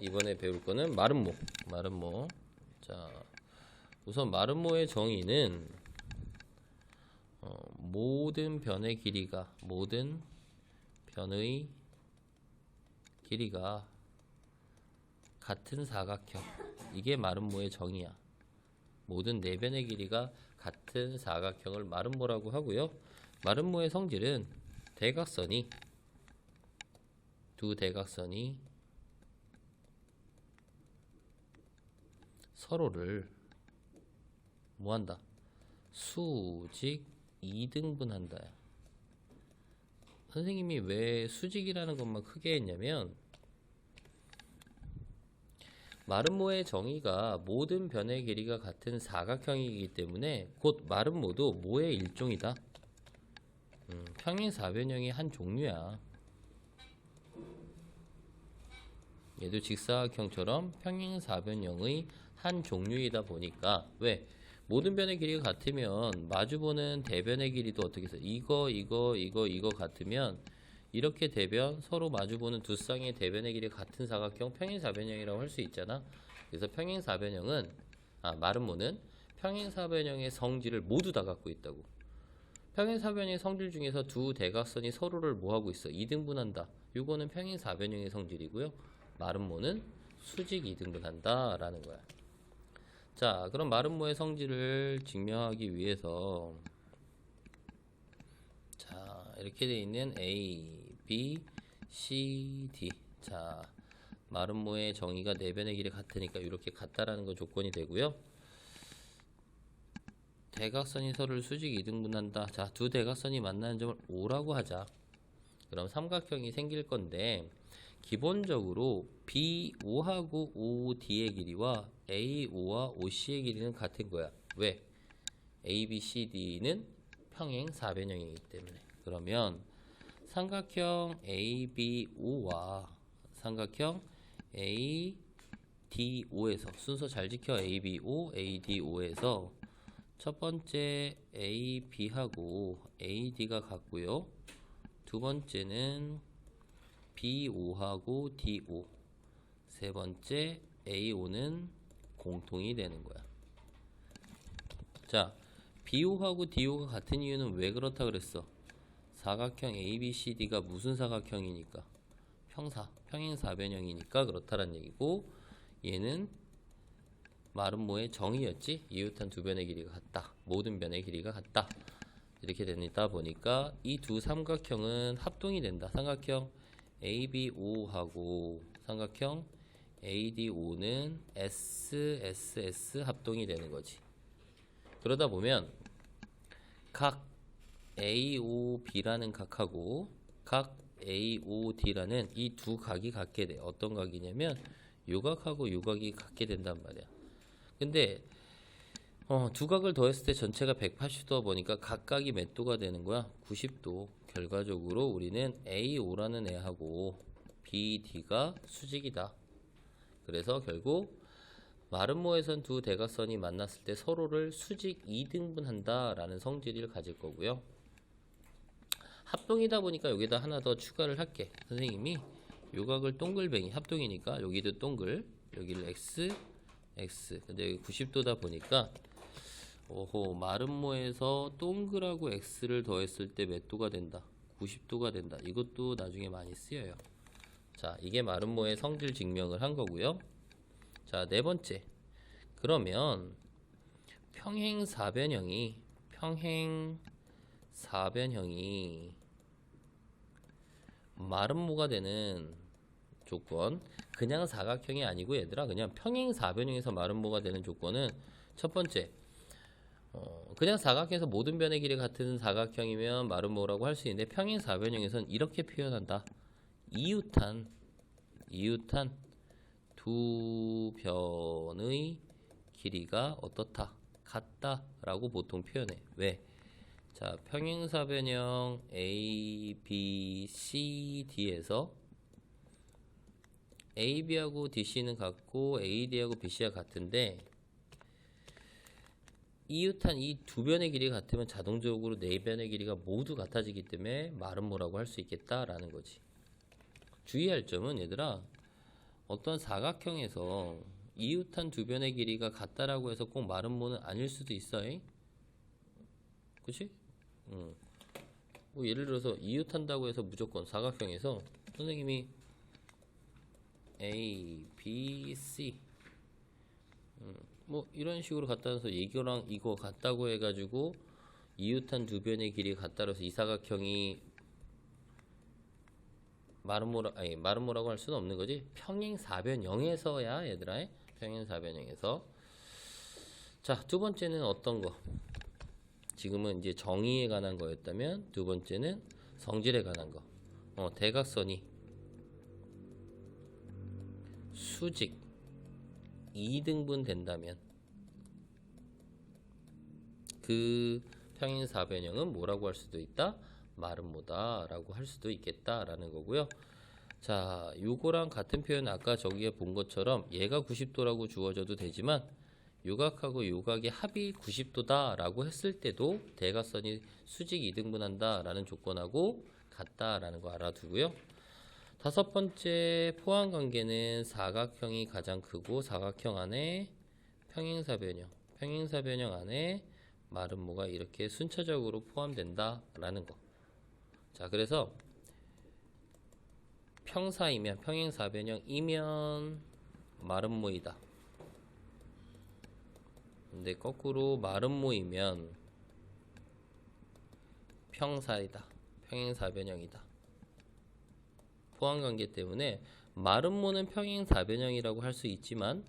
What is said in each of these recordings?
이번에 배울 거는 마름모. 마름모. 자, 우선 마름모의 정의는 어, 모든 변의 길이가 모든 변의 길이가 같은 사각형. 이게 마름모의 정의야. 모든 네 변의 길이가 같은 사각형을 마름모라고 하고요. 마름모의 성질은 대각선이 두 대각선이 서로를 뭐한다? 수직 이등분한다. 선생님이 왜 수직이라는 것만 크게 했냐면 마름모의 정의가 모든 변의 길이가 같은 사각형이기 때문에 곧 마름모도 모의 일종이다. 음, 평행 사변형의 한 종류야. 얘도 직사각형처럼 평행 사변형의 한 종류이다 보니까 왜 모든 변의 길이가 같으면 마주보는 대변의 길이도 어떻게 해서 이거 이거 이거 이거 같으면 이렇게 대변 서로 마주보는 두 쌍의 대변의 길이가 같은 사각형 평행사변형이라고 할 수 있잖아. 그래서 평행사변형은 아 마름모는 평행사변형의 성질을 모두 다 갖고 있다고. 평행사변형의 성질 중에서 두 대각선이 서로를 뭐하고 있어? 이등분한다. 요거는 평행사변형의 성질이고요. 마름모는 수직 이등분한다 라는 거야. 자, 그럼 마름모의 성질을 증명하기 위해서 자, 이렇게 돼 있는 A, B, C, D. 자, 마름모의 정의가 네 변의 길이 같으니까 이렇게 같다라는 거 조건이 되고요. 대각선이 서로를 수직 이등분한다. 자, 두 대각선이 만나는 점을 O라고 하자. 그럼 삼각형이 생길 건데 기본적으로 B5하고 OD의 길이와 AO와 OC의 길이는 같은 거야. 왜? ABCD는 평행 사변형이기 때문에. 그러면 삼각형 ABO와 삼각형 ADO에서 순서 잘 지켜 ABO, ADO에서 첫 번째 AB하고 AD가 같고요. 두 번째는 B5하고 DO. 세 번째 AO는 공통이 되는 거야. 자, B5하고 DO가 같은 이유는 왜 그렇다 그랬어? 사각형 ABCD가 무슨 사각형이니까? 평사, 평행사변형이니까 그렇다란 얘기고 얘는 마름모의 정의였지? 이웃한 두 변의 길이가 같다. 모든 변의 길이가 같다. 이렇게 되다 보니까 이 두 삼각형은 합동이 된다. 삼각형 ABO하고 삼각형 ADO는 SSS 합동이 되는 거지. 그러다 보면 각 AOB라는 각하고 각 AOD라는 이 두 각이 같게 돼. 어떤 각이냐면 요 각하고 요 각이 같게 된단 말이야. 근데 어, 두 각을 더했을 때 전체가 180도가 보니까 각각이 몇 도가 되는 거야? 90도. 결과적으로 우리는 A5라는 애하고 BD가 수직이다. 그래서 결국 마름모에선 두 대각선이 만났을 때 서로를 수직 2등분한다 라는 성질을 가질 거고요. 합동이다 보니까 여기다 하나 더 추가를 할게. 선생님이 요각을 동글뱅이 합동이니까 여기도 동글, 여기를 X, X. 근데 여기 90도다 보니까 오호 마름모에서 동글하고 x를 더했을 때 몇 도가 된다? 90도가 된다. 이것도 나중에 많이 쓰여요. 자, 이게 마름모의 성질 증명을 한 거고요. 자, 네 번째. 그러면 평행 사변형이 평행 사변형이 마름모가 되는 조건 그냥 사각형이 아니고 얘들아 그냥 평행 사변형에서 마름모가 되는 조건은 첫 번째 어, 그냥 사각형에서 모든 변의 길이 같은 사각형이면 마름모라고 할 수 있는데 평행 사변형에서는 이렇게 표현한다. 이웃한 이웃한 두 변의 길이가 어떻다? 같다라고 보통 표현해. 왜? 자, 평행사 변형 A, B, C, D에서 AB하고 DC는 같고 AD하고 BC가 같은데 이웃한 이 두 변의 길이가 같으면 자동적으로 네 변의 길이가 모두 같아지기 때문에 마름모라고 할 수 있겠다라는 거지. 주의할 점은 얘들아 어떤 사각형에서 이웃한 두 변의 길이가 같다라고 해서 꼭 마름모는 아닐 수도 있어요. 그치? 응. 뭐 예를 들어서 이웃한다고 해서 무조건 사각형에서 선생님이 A, B, C 음, 뭐 이런 식으로 갖다 놔서 이거랑 이거 같다고 해가지고 이웃한 두 변의 길이가 같다 그래서 이 사각형이 마름모라 아니 마름모라고 할 수는 없는 거지. 평행 사변형에서야 얘들아. 평행 사변형에서. 자 두 번째는 어떤 거? 지금은 이제 정의에 관한 거였다면 두 번째는 성질에 관한 거. 어, 대각선이. 수직. 2등분 된다면. 그 평행 사변형은 뭐라고 할 수도 있다? 마름모다라고 할 수도 있겠다라는 거고요. 자, 요거랑 같은 표현 아까 저기에 본 것처럼 얘가 90도라고 주어져도 되지만 요각하고 요각의 합이 90도다라고 했을 때도 대각선이 수직 2등분한다라는 조건하고 같다라는 거 알아두고요. 다섯 번째 포함 관계는 사각형이 가장 크고 사각형 안에 평행사 변형, 평행사 변형 안에 마름모가 이렇게 순차적으로 포함된다라는 거. 자, 그래서 평사이면 평행사변형이면 마름모이다. 근데 거꾸로 마름모이면 평사이다. 평행사변형이다. 포함관계 때문에 마름모는 평행사변형이라고 할 수 있지만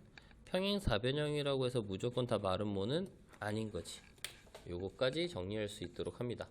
평행사변형이라고 해서 무조건 다 마름모는 아닌 거지. 요거까지 정리할 수 있도록 합니다.